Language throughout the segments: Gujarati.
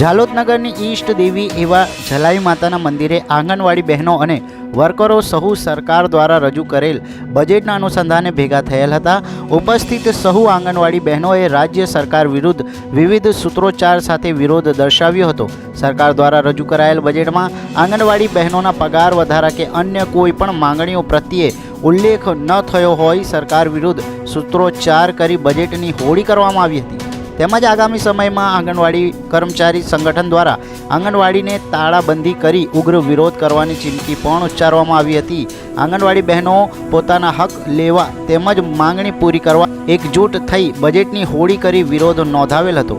ઝાલોદ નગરની ઈષ્ટ દેવી એવા જલાઈ માતાના મંદિરે આંગણવાડી બહેનો અને વર્કરો સહુ સરકાર દ્વારા રજૂ કરેલ બજેટના અનુસંધાને ભેગા થયેલ હતા. ઉપસ્થિત સહુ આંગણવાડી બહેનોએ રાજ્ય સરકાર વિરુદ્ધ વિવિધ સૂત્રોચ્ચાર સાથે વિરોધ દર્શાવ્યો હતો. સરકાર દ્વારા રજૂ કરાયેલ બજેટમાં આંગણવાડી બહેનોના પગાર વધારા કે અન્ય કોઈ પણ માંગણીઓ પ્રત્યે ઉલ્લેખ ન થયો હોય સરકાર વિરુદ્ધ સૂત્રોચ્ચાર કરી બજેટની હોળી કરવામાં આવી હતી. તેમજ આગામી સમયમાં આંગણવાડી કર્મચારી સંગઠન દ્વારા આંગણવાડીને તાળાબંધી કરી ઉગ્ર વિરોધ કરવાની ચીમકી પણ ઉચ્ચારવામાં આવી હતી. આંગણવાડી બહેનો પોતાના હક લેવા તેમજ માંગણી પૂરી કરવા એકજૂટ થઈ બજેટની હોળી કરી વિરોધ નોંધાવેલ હતો.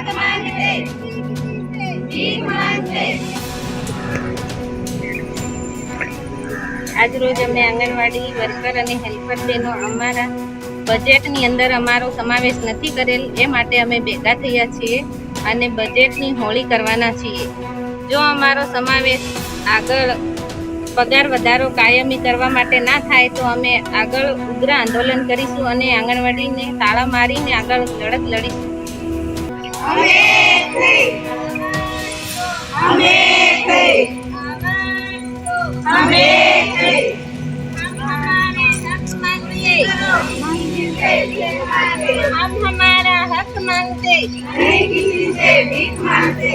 હક માંગતે આજરોજ અમે આંગણવાડી વર્કર અને હેલ્પર ડેનો અમારા બજેટની અંદર અમારો સમાવેશ નથી કરેલ. એ માટે અમે ભેગા થયા છીએ અને બજેટની હોળી કરવાના છીએ. જો અમારો સમાવેશ આગળ પગાર વધારો કાયમી કરવા માટે ના થાય, તો અમે આગળ ઉગ્ર આંદોલન કરીશું અને આંગણવાડીને તાળા મારીને આગળ લડત લડીશું. हम हमारा हक मांगते नहीं किसी से भीख मांगते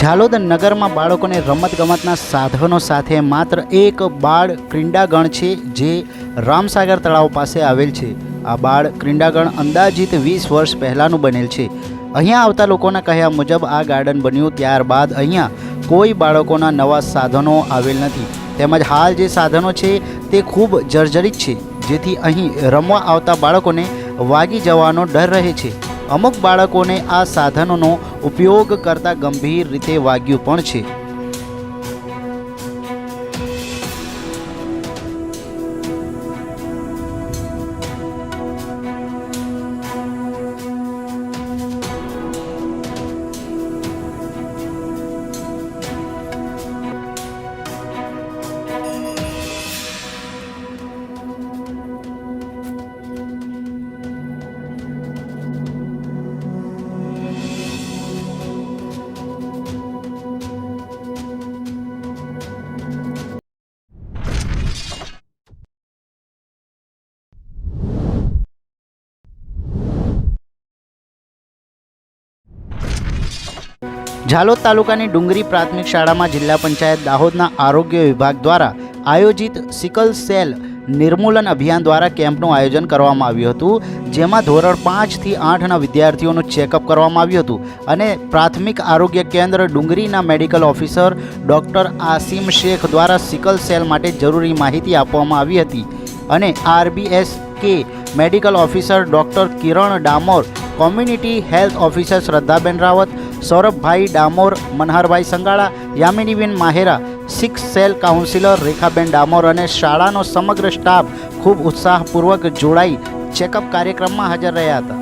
ઝાલોદ નગરમાં બાળકોને રમતગમતના સાધનો સાથે માત્ર એક બાળ ક્રિંડાગણ છે જે રામસાગર તળાવ પાસે આવેલ છે. આ બાળ ક્રિંડાગણ અંદાજિત વીસ વર્ષ પહેલાંનું બનેલ છે. અહીંયા આવતા લોકોના કહ્યા મુજબ આ ગાર્ડન બન્યું ત્યારબાદ અહીંયા કોઈ બાળકોના નવા સાધનો આવેલ નથી. તેમજ હાલ જે સાધનો છે તે ખૂબ જર્જરિત છે, જેથી અહીં રમવા આવતા બાળકોને વાગી જવાનો ડર રહે છે. અમુક બાળકોને આ સાધનોનો ઉપયોગ કરતા ગંભીર રીતે વાગ્યું પણ છે. ઝાલોદ તાલુકાની ડુંગરી પ્રાથમિક શાળામાં જિલ્લા પંચાયત દાહોદના આરોગ્ય વિભાગ દ્વારા આયોજિત સિકલ સેલ નિર્મૂલન અભિયાન દ્વારા કેમ્પનું આયોજન કરવામાં આવ્યું હતું, જેમાં ધોરણ પાંચથી આઠના વિદ્યાર્થીઓનું ચેકઅપ કરવામાં આવ્યું હતું અને પ્રાથમિક આરોગ્ય કેન્દ્ર ડુંગરીના medical officer doctor Asim Sheikh દ્વારા સિકલ સેલ માટે જરૂરી માહિતી આપવામાં આવી હતી અને આરબીએસ કે medical officer doctor Kiran Damor, community health officer Shraddhaben Rawat Saurabhbhai Damor, Manharbhai Sangala, Yaminiben Mahera sickle cell counsellor Rekhaben Damor અને શાળાનો સમગ્ર સ્ટાફ ખૂબ ઉત્સાહપૂર્વક જોડાઈ ચેકઅપ કાર્યક્રમમાં હાજર રહ્યા હતા.